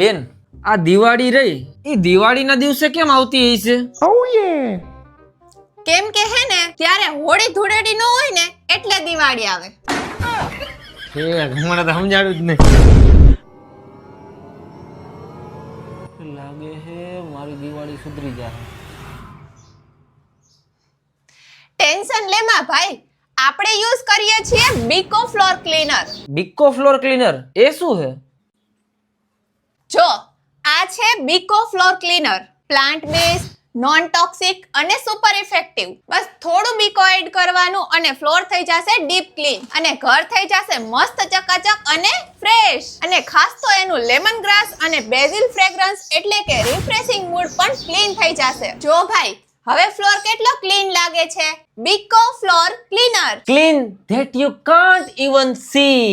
બેન આ દિવાળી રહી એ દિવાળીના દિવસે કેમ આવતી હશે કેમ કે હે ને ત્યારે હોળી ધૂળેટી ન હોય ને એટલે દિવાળી આવે. મને તો સમજાડું જ નહીં. લાગે હે મારી દિવાળી સુધરી જાય. ટેન્શન લેમાં ભાઈ આપણે યુઝ કરીએ છીએ Beco floor cleaner. Beco floor cleaner એ શું છે Beco floor cleaner plant base non toxic અને સુપર ઇફેક્ટિવ બસ થોડું બીકો એડ કરવાનું અને ફ્લોર થઈ જશે ડીપ ક્લીન અને ઘર થઈ જશે મસ્ત ચકાચક અને ફ્રેશ અને ખાસ તો એનું લેમન ગ્રાસ અને બેઝિલ ફ્રેગ્રન્સ એટલે કે રિફ્રેશિંગ મૂડ પણ ક્લીન થઈ જશે. જો ભાઈ હવે ફ્લોર કેટલો ક્લીન લાગે છે? Beco floor cleaner. Clean that you can't even see